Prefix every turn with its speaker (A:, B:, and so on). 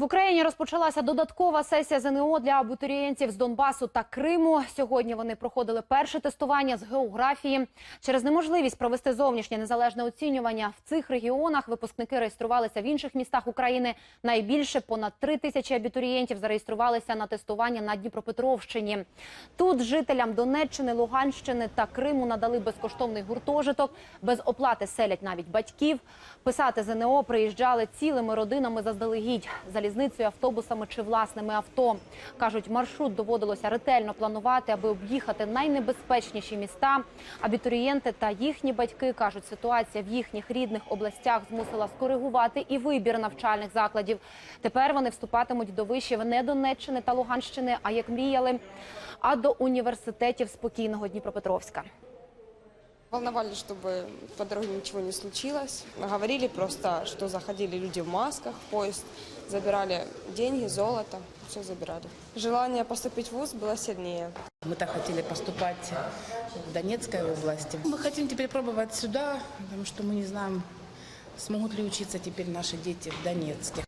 A: В Україні розпочалася додаткова сесія ЗНО для абітурієнтів з Донбасу та Криму. Сьогодні вони проходили перше тестування з географії. Через неможливість провести зовнішнє незалежне оцінювання в цих регіонах випускники реєструвалися в інших містах України. Найбільше понад три тисячі абітурієнтів зареєструвалися на тестування на Дніпропетровщині. Тут жителям Донеччини, Луганщини та Криму надали безкоштовний гуртожиток. Без оплати селять навіть батьків. Писати ЗНО приїжджали цілими родинами заздалегідь залізницею, автобусами чи власними авто. Кажуть, маршрут доводилося ретельно планувати, аби об'їхати найнебезпечніші міста. Абітурієнти та їхні батьки кажуть, ситуація в їхніх рідних областях змусила скоригувати і вибір навчальних закладів. Тепер вони вступатимуть до вишів не Донеччини та Луганщини, а як мріяли, а до університетів спокійного Дніпропетровська.
B: Волновались, чтобы по дороге ничего не случилось. Говорили просто, что заходили люди в масках в поезд, забирали деньги, золото, все забирали. Желание поступить в ВУЗ было сильнее.
C: Мы так хотели поступать в Донецкой области. Мы хотим теперь пробовать сюда, потому что мы не знаем, смогут ли учиться теперь наши дети в Донецке.